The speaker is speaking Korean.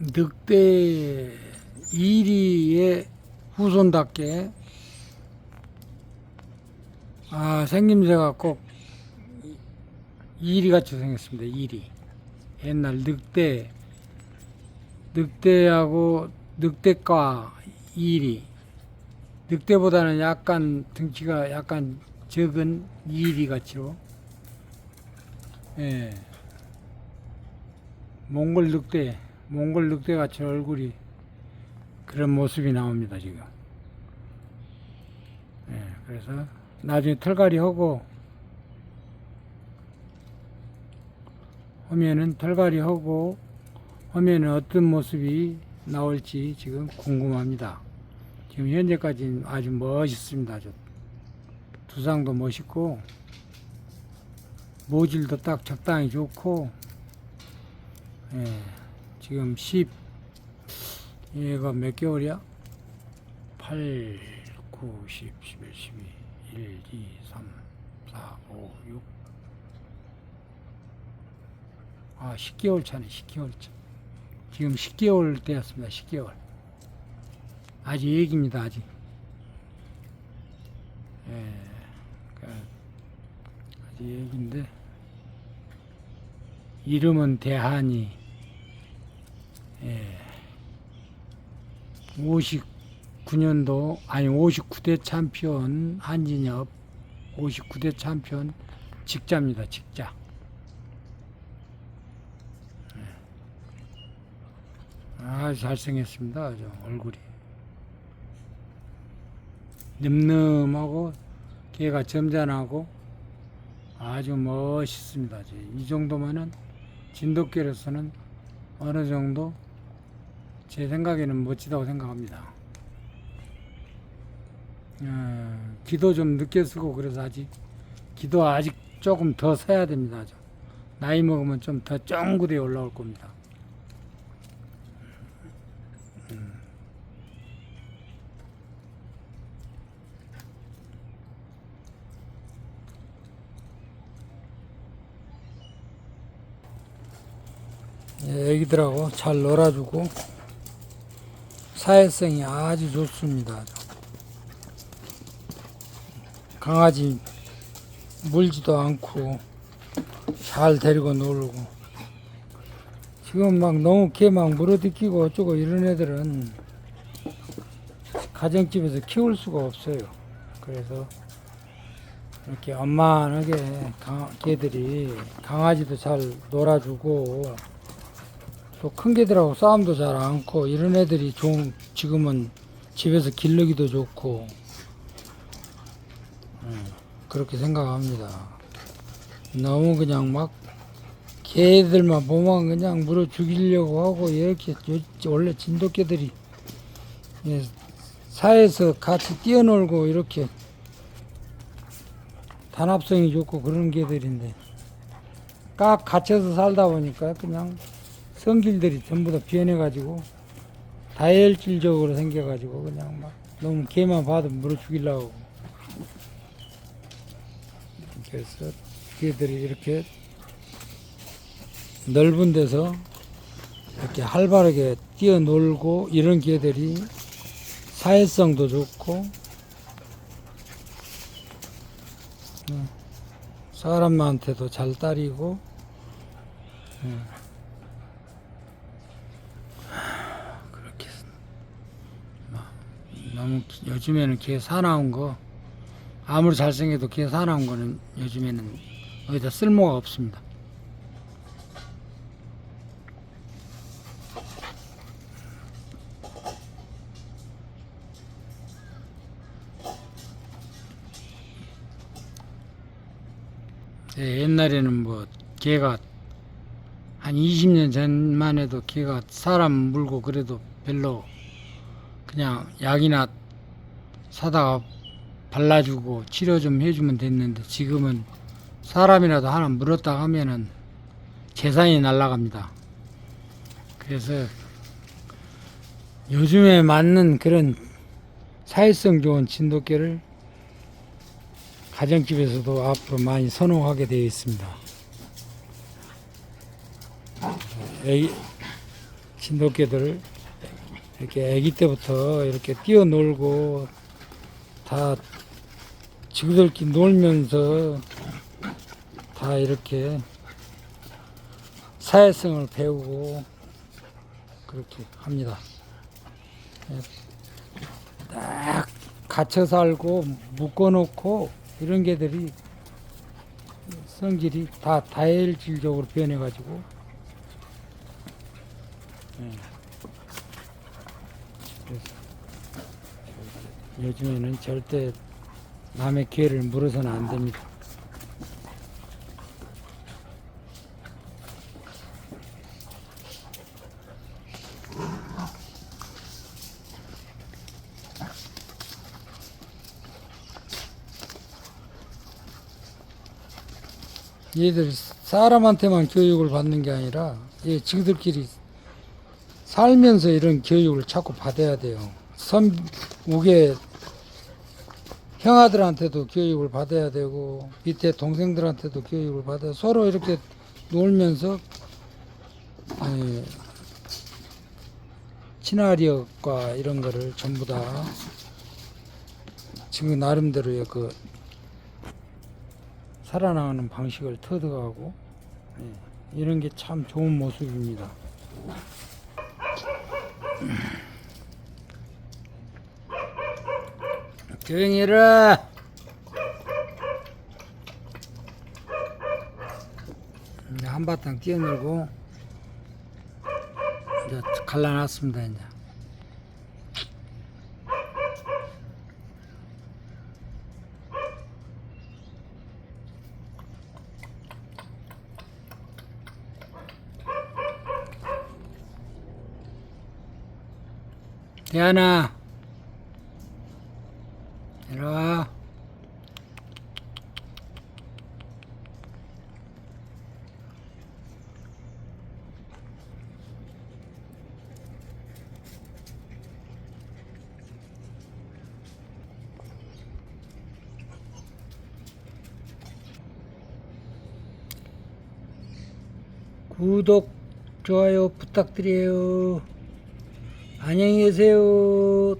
늑대 이리의 후손답게. 아 생김새가 꼭 이리같이 생겼습니다. 이리. 옛날 늑대 늑대하고 늑대과 이리. 늑대보다는 약간 등치가 약간 적은 이리 같이로. 예. 몽골 늑대 몽골 늑대 같이 얼굴이 그런 모습이 나옵니다 지금 예 그래서 나중에 털갈이 하고 하면은 털갈이 하고 하면은 어떤 모습이 나올지 지금 궁금합니다. 지금 현재까지는 아주 멋있습니다. 아주 두상도 멋있고 모질도 딱 적당히 좋고 예, 지금 10 얘가 몇 개월이야? 8, 9, 10, 11, 12, 1, 2, 3, 4, 5, 6 아, 10개월 차네, 10개월 차. 지금 10개월 되었습니다, 10개월. 아직 얘기입니다, 아직. 예, 그, 아직 얘기인데, 이름은 대한이, 예, 59년도, 아니, 59대 챔피언 한진엽, 59대 챔피언 직자입니다, 직자. 아, 잘생겼습니다. 아주 얼굴이. 늠름하고 걔가 점잖하고 아주 멋있습니다. 이 정도면은 진돗개로서는 어느 정도 제 생각에는 멋지다고 생각합니다. 어, 기도 좀 늦게 쓰고 그래서 아직 기도 아직 조금 더 서야 됩니다. 아주. 나이 먹으면 좀 더 쫑구대 올라올 겁니다. 예, 애기들하고 잘 놀아주고 사회성이 아주 좋습니다. 강아지 물지도 않고 잘 데리고 놀고 지금 막 너무 개 막 물어뜯기고 어쩌고 이런 애들은 가정집에서 키울 수가 없어요. 그래서 이렇게 엄만하게 강, 개들이 강아지도 잘 놀아주고 또 큰 개들하고 싸움도 잘 않고 이런 애들이 좀 지금은 집에서 기르기도 좋고 음, 그렇게 생각합니다. 너무 그냥 막 개들만 보면 그냥 물어 죽이려고 하고 이렇게 요- 원래 진돗개들이 예, 사회에서 같이 뛰어놀고 이렇게 단합성이 좋고 그런 개들인데 깍 갇혀서 살다 보니까 그냥 성질들이 전부 다 변해가지고 다혈질적으로 생겨가지고 그냥 막 너무 개만 봐도 물어 죽이려고. 그래서 개들이 이렇게 넓은 데서 이렇게 활발하게 뛰어놀고 이런 개들이 사회성도 좋고 음, 사람한테도 잘 따리고 너무 기- 요즘에는 개 사나운 거 아무리 잘생겨도 개 사나운 거는 요즘에는 어디다 쓸모가 없습니다. 예, 옛날에는 뭐 개가 한 20년 전만 해도 개가 사람 물고 그래도 별로 그냥 약이나 사다가 발라주고 치료 좀 해주면 됐는데 지금은 사람이라도 하나 물었다 하면은 재산이 날라갑니다. 그래서 요즘에 맞는 그런 사회성 좋은 진돗개를 가정집에서도 앞으로 많이 선호하게 되어 있습니다. 애기, 진돗개들 이렇게 아기 때부터 이렇게 뛰어놀고 다 지그들끼리 놀면서 다 이렇게 사회성을 배우고 그렇게 합니다. 예, 딱 갇혀 살고 묶어놓고 이런 개들이 성질이 다 다혈질적으로 변해가지고 예. 그래서 요즘에는 절대 남의 기회를 물어서는 안 됩니다. 얘들 사람한테만 교육을 받는 게 아니라 얘 지들끼리 살면서 이런 교육을 자꾸 받아야 돼요. 선 우게 형아들한테도 교육을 받아야 되고 밑에 동생들한테도 교육을 받아 서로 이렇게 놀면서 예, 친화력과 이런 거를 전부 다 지금 나름대로의 그 살아나가는 방식을 터득하고 예, 이런 게 참 좋은 모습입니다. 조용히. 이제 한바탕 뛰어놀고 이제 갈라놨습니다 이제. 대안아 이리 와. 구독 좋아요 부탁드려요 안녕히 계세요